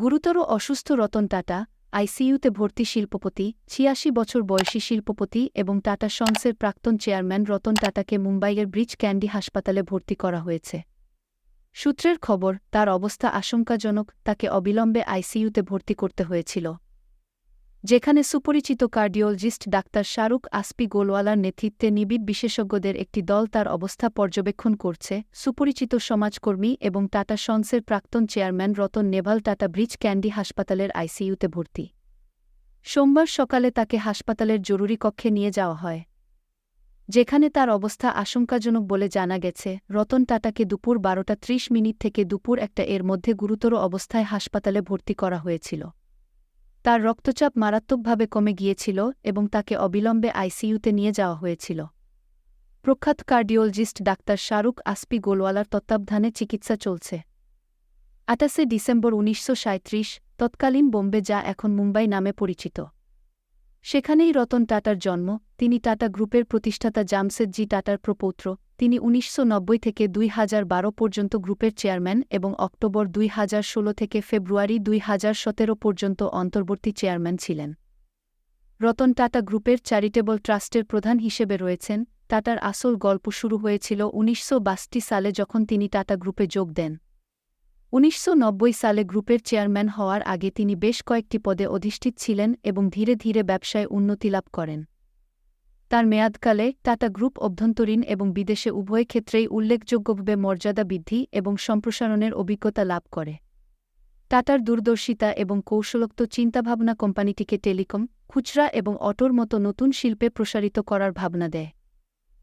গুরুতর অসুস্থ রতন টাটা, আইসিইউতে ভর্তি শিল্পপতি, ছিয়াশি বছর বয়সী শিল্পপতি এবং টাটা সন্সের প্রাক্তন চেয়ারম্যান রতন টাটাকে মুম্বাইয়ের ব্রিজ ক্যান্ডি হাসপাতালে ভর্তি করা হয়েছে। সূত্রের খবর, তার অবস্থা আশঙ্কাজনক, তাকে অবিলম্বে আইসিইউতে ভর্তি করতে হয়েছিল। যেখানে সুপরিচিত কার্ডিওলজিস্ট ডাক্তার শাহরুখ আসপি গোলওয়ালার নেতৃত্বে নিবিড় বিশেষজ্ঞদের একটি দল তার অবস্থা পর্যবেক্ষণ করছে। সুপরিচিত সমাজকর্মী এবং টাটা সন্সের প্রাক্তন chairman Ratan Naval Tata bridge candy হাসপাতালের আইসিইউতে ভর্তি। সোমবার সকালে তাকে হাসপাতালের জরুরি কক্ষে নিয়ে যাওয়া হয়। যেখানে তার অবস্থা আশঙ্কাজনক বলে জানা গেছে। রতন টাটাকে দুপুর বারোটা ত্রিশ মিনিট থেকে দুপুর একটা এর মধ্যে গুরুতর অবস্থায় হাসপাতালে ভর্তি করা হয়েছিল। তার রক্তচাপ মারাত্মকভাবে কমে গিয়েছিল এবং তাকে অবিলম্বে আইসিইউতে নিয়ে যাওয়া হয়েছিল। প্রখ্যাত কার্ডিওলজিস্ট ডাক্তার শাহরুখ আসপি গোলওয়ালার তত্ত্বাবধানে চিকিৎসা চলছে। আটাশে ডিসেম্বর উনিশশো তৎকালীন বোম্বে যা এখন মুম্বাই নামে পরিচিত। সেখানেই রতন টাটার জন্ম, তিনি টাটা গ্রুপের প্রতিষ্ঠাতা জামশেদজি টাটার প্রপৌত্র তিনি উনিশশো নব্বই থেকে দুই হাজার বারো পর্যন্ত গ্রুপের চেয়ারম্যান এবং অক্টোবর দুই হাজার ষোলো থেকে ফেব্রুয়ারি দুই হাজার সতেরো পর্যন্ত অন্তর্বর্তী চেয়ারম্যান ছিলেন। রতন টাটা গ্রুপের চ্যারিটেবল ট্রাস্টের প্রধান হিসেবে রয়েছেন। টাটার আসল গল্প শুরু হয়েছিল উনিশশো সালে যখন তিনি টাটা গ্রুপে যোগ দেন। উনিশশো নব্বই সালে গ্রুপের চেয়ারম্যান হওয়ার আগে তিনি বেশ কয়েকটি পদে অধিষ্ঠিত ছিলেন এবং ধীরে ধীরে ব্যবসায় উন্নতি লাভ করেন। তার মেয়াদকালে টাটা গ্রুপ অভ্যন্তরীণ এবং বিদেশে উভয় ক্ষেত্রেই উল্লেখযোগ্যভাবে মর্যাদা বৃদ্ধি এবং সম্প্রসারণের অভিজ্ঞতা লাভ করে। টাটার দূরদর্শিতা এবং কৌশলোক্ত চিন্তাভাবনা কোম্পানিটিকে টেলিকম, খুচরা এবং অটোর মতো নতুন শিল্পে প্রসারিত করার ভাবনা দেয়।